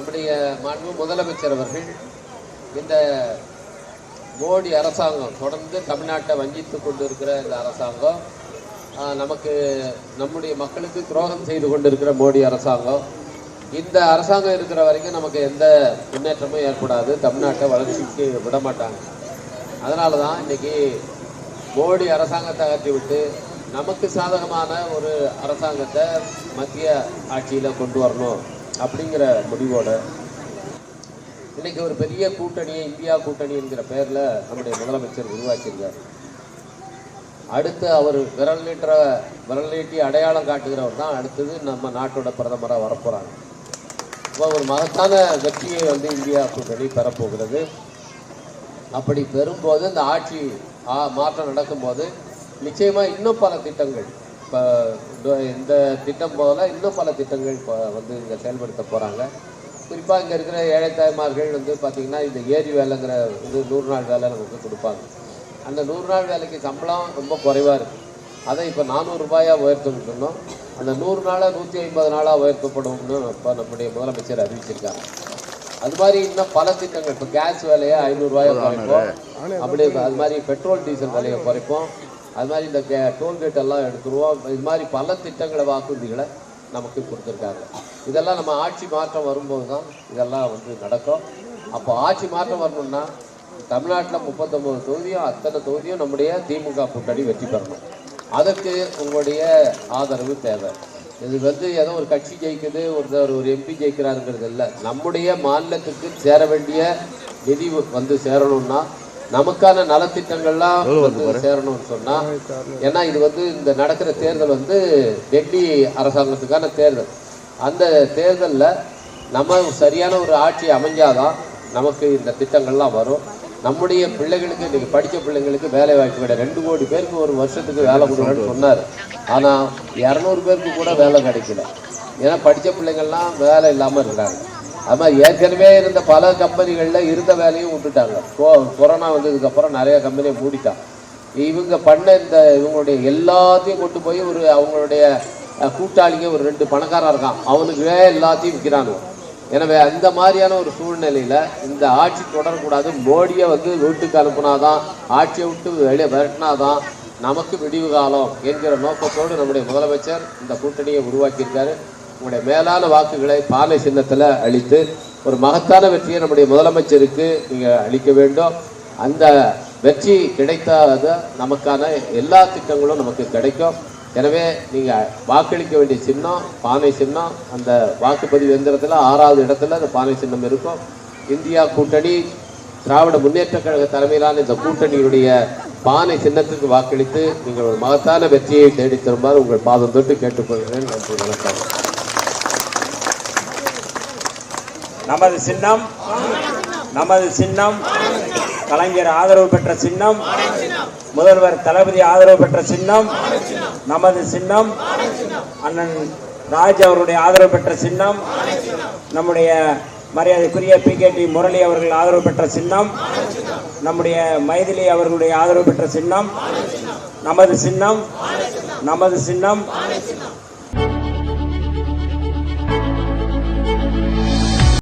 நம்முடைய மாண்பு முதலமைச்சர் அவர்கள் இந்த மோடி அரசாங்கம் தொடர்ந்து தமிழ்நாட்டை வஞ்சித்து கொண்டு இருக்கிற இந்த அரசாங்கம் நமக்கு நம்முடைய மக்களுக்கு துரோகம் செய்து கொண்டிருக்கிற மோடி அரசாங்கம் இந்த அரசாங்கம் இருக்கிற வரைக்கும் நமக்கு எந்த முன்னேற்றமும் ஏற்படாது. தமிழ்நாட்டை வளர்ச்சிக்கு விட மாட்டாங்க அதனால தான் இன்னைக்கு மோடி அரசாங்கத்தை அகற்றி விட்டு நமக்கு சாதகமான ஒரு அரசாங்கத்தை மத்திய ஆட்சியில் கொண்டு வரணும். அப்படிங்கிற முடிவோட இன்றைக்கி ஒரு பெரிய கூட்டணியை இந்தியா கூட்டணி என்கிற பெயரில் நம்முடைய முதலமைச்சர் உருவாக்கியிருக்கார். அடுத்து அவர் விரல் நீட்டுற விரல் நீட்டி அடையாளம் காட்டுகிறவர் தான் அடுத்தது நம்ம நாட்டோட பிரதமராக வரப்போகிறாங்க இப்போ ஒரு மகத்தான வெற்றியை வந்து இந்தியா கூட்டணி பெறப்போகிறது. அப்படி பெறும்போது இந்த ஆட்சி ஆ- மாற்றம் நடக்கும்போது நிச்சயமாக இன்னும் பல திட்டங்கள் இப்போ இந்த திட்டம் போல இன்னும் பல திட்டங்கள் இப்போ வந்து இங்கே செயல்படுத்த போகிறாங்க குறிப்பாக இங்கே இருக்கிற ஏழை தாய்மார்கள் வந்து பார்த்திங்கன்னா இந்த ஏரி வேலைங்கிற இது நூறு நாள் வேலை நமக்கு கொடுப்பாங்க. அந்த நூறு நாள் வேலைக்கு சம்பளம் ரொம்ப குறைவாக இருக்குது அதை இப்போ நானூறுரூபாயாக உயர்த்தணும்னு சொன்னோம் அந்த நூறு நாளாக நூற்றி ஐம்பது நாளாக உயர்த்தப்படும்னு இப்போ நம்முடைய முதலமைச்சர் அறிவிச்சிருக்காங்க அது மாதிரி இன்னும் பல திட்டங்கள் இப்போ கேஸ் விலையை ஐநூறுரூவாயை குறைப்போம். அப்படி அது மாதிரி பெட்ரோல் டீசல் விலையை குறைப்போம். அது மாதிரி இந்த கே டோல்கேட் எல்லாம் எடுத்துருவோம். இது மாதிரி பல திட்டங்களை வாக்குறுதிகளை நமக்கு கொடுத்துருக்காங்க. இதெல்லாம் நம்ம ஆட்சி மாற்றம் வரும்போது தான் இதெல்லாம் வந்து நடக்கும். அப்போ ஆட்சி மாற்றம் வரணும்னா தமிழ்நாட்டில் முப்பத்தொம்போது தொகுதியும் அத்தனை தொகுதியும் நம்முடைய திமுக கூட்டணி வெற்றி பெறணும். அதற்கு உங்களுடைய ஆதரவு தேவை. இது வந்து ஏதோ ஒரு கட்சி ஜெயிக்குது ஒருத்தர் ஒரு எம்பி ஜெயிக்கிறாருங்கிறது இல்லை. நம்முடைய மாநிலத்துக்கு சேர வேண்டிய நிதி வந்து சேரணும்னா நமக்கான நலத்திட்டங்கள்லாம் வந்து சேரணும்னு சொன்னா ஏன்னா இது வந்து இந்த நடக்கிற தேர்தல் வந்து டெல்லி அரசாங்கத்துக்கான தேர்தல். அந்த தேர்தலில் நம்ம சரியான ஒரு ஆட்சி அமைஞ்சாதான் நமக்கு இந்த திட்டங்கள்லாம் வரும். நம்முடைய பிள்ளைகளுக்கு இன்னைக்கு படித்த பிள்ளைங்களுக்கு வேலை வாய்ப்பு கிடையாது. ரெண்டு கோடி பேருக்கு ஒரு வருஷத்துக்கு வேலை கொடுக்குறேன்னு சொன்னார். ஆனால் இரநூறு பேருக்கு கூட வேலை கிடைக்கல. ஏன்னா படித்த பிள்ளைங்கள்லாம் வேலை இல்லாமல் இருக்கிறாங்க. அது மாதிரி ஏற்கனவே இருந்த பல கம்பெனிகளில் இருந்த வேலையும் விட்டுட்டாங்க. கொ- கொரோனா வந்ததுக்கப்புறம் நிறைய கம்பெனியை மூடிட்டான். இவங்க பண்ண இந்த இவங்களுடைய எல்லாத்தையும் கொண்டு போய் ஒரு அவங்களுடைய கூட்டாளிங்க ஒரு ரெண்டு பணக்காரன் இருக்கான். அவனுக்குவே எல்லாத்தையும் விற்கிறானுங்க எனவே அந்த மாதிரியான ஒரு சூழ்நிலையில் இந்த ஆட்சி தொடரக்கூடாது. மோடியை வந்து வீட்டுக்கு அனுப்புனாதான் ஆட்சியை விட்டு வெளியே விரட்டினாதான் நமக்கு விடிவு காலம் என்கிற நோக்கத்தோடு நம்முடைய முதலமைச்சர் இந்த கூட்டணியை உருவாக்கியிருக்காரு. உங்களுடைய மேலான வாக்குகளை பானை சின்னத்தில் அளித்து ஒரு மகத்தான வெற்றியை நம்முடைய முதலமைச்சருக்கு நீங்கள் அளிக்க வேண்டும். அந்த வெற்றி கிடைத்தாத நமக்கான எல்லா திட்டங்களும் நமக்கு கிடைக்கும். எனவே நீங்கள் வாக்களிக்க வேண்டிய சின்னம் பானை சின்னம் அந்த வாக்குப்பதிவு எந்திரத்தில் ஆறாவது இடத்துல அந்த பானை சின்னம் இருக்கும். இந்தியா கூட்டணி திராவிட முன்னேற்ற கழக தலைமையிலான இந்த கூட்டணியுடைய பானை சின்னத்துக்கு வாக்களித்து நீங்கள் ஒரு மகத்தான வெற்றியை தேடித் தருமாறு உங்கள் பாதம் தொட்டு கேட்டுக்கொள்கிறேன். நன்றி வணக்கம். நமது சின்னம் நமது சின்னம் கலைஞர் ஆதரவு பெற்ற சின்னம் முதல்வர் தளபதி ஆதரவு பெற்ற சின்னம் நமது சின்னம் அண்ணன் ராஜ் அவருடைய ஆதரவு பெற்ற சின்னம் நம்முடைய மரியாதைக்குரிய பி கே டி முரளி அவர்கள் ஆதரவு பெற்ற சின்னம் நம்முடைய மைதிலி அவர்களுடைய ஆதரவு பெற்ற சின்னம் நமது சின்னம் நமது சின்னம்